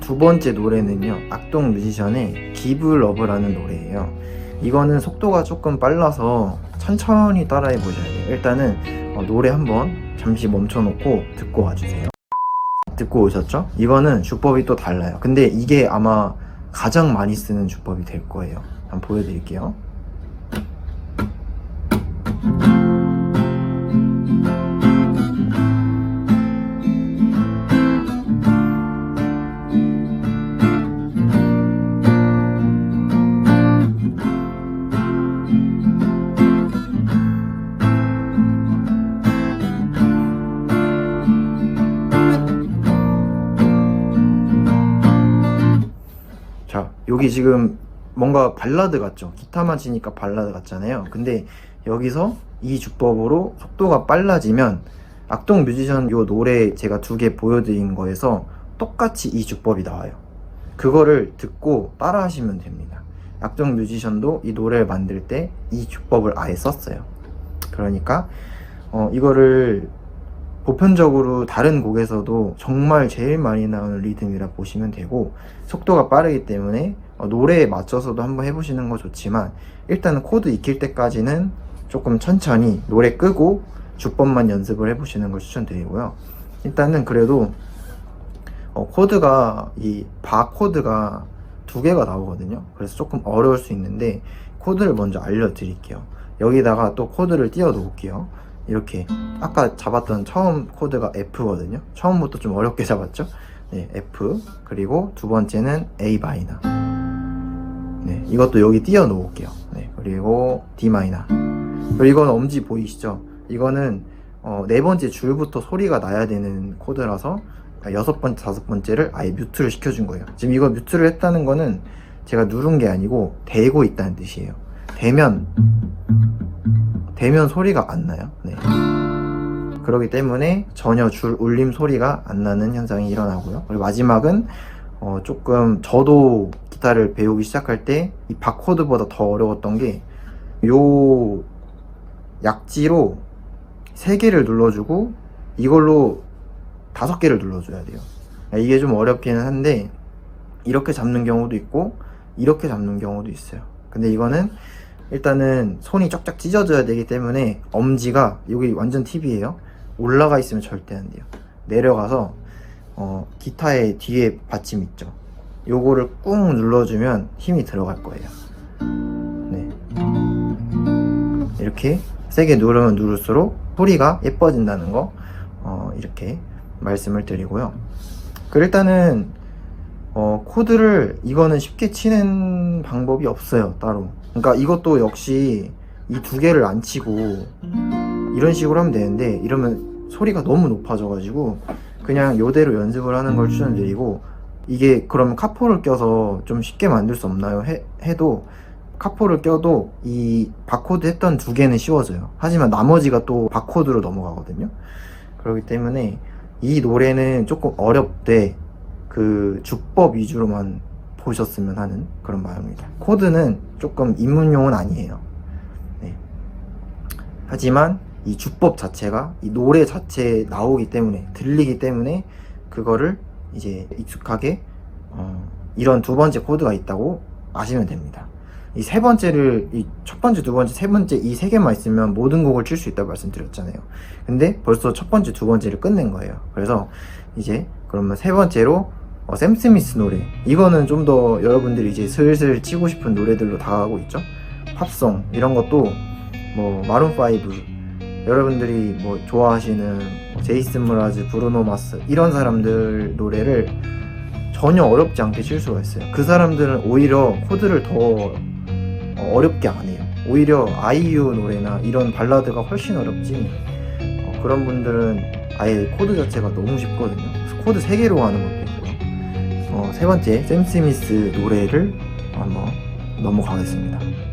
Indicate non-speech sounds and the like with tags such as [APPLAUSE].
두 번째 노래는요. 악동 뮤지션의 기브 러브라는 노래예요. 이거는 속도가 조금 빨라서 천천히 따라해 보셔야 돼요. 일단은 어, 노래 한번 잠시 멈춰 놓고 듣고 와 주세요. 듣고 오셨죠? 이거는 주법이 또 달라요. 근데 이게 아마 가장 많이 쓰는 주법이 될 거예요. 한번 보여드릴게요. 여기 지금 뭔가 발라드 같죠? 기타만 치니까 발라드 같잖아요. 근데 여기서 이 주법으로 속도가 빨라지면 악동 뮤지션 요 노래 제가 두 개 보여드린 거에서 똑같이 이 주법이 나와요. 그거를 듣고 따라 하시면 됩니다. 악동 뮤지션도 이 노래를 만들 때 이 주법을 아예 썼어요. 그러니까 어, 이거를 보편적으로 다른 곡에서도 정말 제일 많이 나오는 리듬이라 보시면 되고 속도가 빠르기 때문에 어, 노래에 맞춰서도 한번 해보시는 거 좋지만 일단은 코드 익힐 때까지는 조금 천천히 노래 끄고 주법만 연습을 해보시는 걸 추천드리고요. 일단은 그래도 어, 코드가 이 바 코드가 두 개가 나오거든요. 그래서 조금 어려울 수 있는데 코드를 먼저 알려드릴게요. 여기다가 또 코드를 띄워 놓을게요. 이렇게 아까 잡았던 처음 코드가 F거든요. 처음부터 좀 어렵게 [LAUGHS] 잡았죠? 네, F 그리고 두 번째는 A 마이너. 네, 이것도 여기 띄워 놓을게요. 네, 그리고 D 마이너. 이건 엄지 보이시죠? 이거는 어, 네 번째 줄부터 소리가 나야 되는 코드라서 여섯 번째, 다섯 번째를 아예 뮤트를 시켜준 거예요. 지금 이거 뮤트를 했다는 거는 제가 누른 게 아니고 대고 있다는 뜻이에요. 대면 대면 소리가 안 나요. 네. 그렇기 때문에 전혀 줄 울림 소리가 안 나는 현상이 일어나고요. 그리고 마지막은 어, 조금 저도 기타를 배우기 시작할 때 이 바코드보다 더 어려웠던 게 요 약지로 세 개를 눌러주고 이걸로 다섯 개를 눌러줘야 돼요. 이게 좀 어렵기는 한데 이렇게 잡는 경우도 있고 이렇게 잡는 경우도 있어요. 근데 이거는 일단은 손이 쫙쫙 찢어져야 되기 때문에 엄지가 여기 완전 팁이에요. 올라가 있으면 절대 안 돼요. 내려가서 어, 기타의 뒤에 받침 있죠. 요거를 꾹 눌러주면 힘이 들어갈 거예요. 네. 이렇게 세게 누르면 누를수록 소리가 예뻐진다는 거 어, 이렇게 말씀을 드리고요. 그 일단은 어, 코드를 이거는 쉽게 치는 방법이 없어요 따로. 그러니까 이것도 역시 이 두 개를 안 치고 이런 식으로 하면 되는데 이러면 소리가 너무 높아져 가지고 그냥 요대로 연습을 하는 걸 추천드리고 이게 그러면 카포를 껴서 좀 쉽게 만들 수 없나요? 해, 해도 카포를 껴도 이 바코드 했던 두 개는 쉬워져요. 하지만 나머지가 또 바코드로 넘어가거든요. 그렇기 때문에 이 노래는 조금 어렵되 그 주법 위주로만 보셨으면 하는 그런 마음입니다. 코드는 조금 입문용은 아니에요. 네. 하지만 이 주법 자체가 이 노래 자체에 나오기 때문에 들리기 때문에 그거를 이제 익숙하게 어, 이런 두 번째 코드가 있다고 아시면 됩니다. 이 세 번째를 이 첫 번째, 두 번째, 세 번째 이 세 개만 있으면 모든 곡을 칠 수 있다고 말씀드렸잖아요. 근데 벌써 첫 번째, 두 번째를 끝낸 거예요. 그래서 이제 그러면 세 번째로 어, 샘 스미스 노래 이거는 좀 더 여러분들이 이제 슬슬 치고 싶은 노래들로 다가가고 있죠. 팝송 이런 것도 뭐 마룬 5 여러분들이 뭐 좋아하시는 뭐 제이슨 무라즈, 브루노 마스 이런 사람들 노래를 전혀 어렵지 않게 칠 수가 있어요. 그 사람들은 오히려 코드를 더 어, 어렵게 안 해요. 오히려 아이유 노래나 이런 발라드가 훨씬 어렵지. 어, 그런 분들은 아예 코드 자체가 너무 쉽거든요. 코드 3개로 하는 것도 있고요. 어, 세 번째, 샘 스미스 노래를 한번 넘어가겠습니다.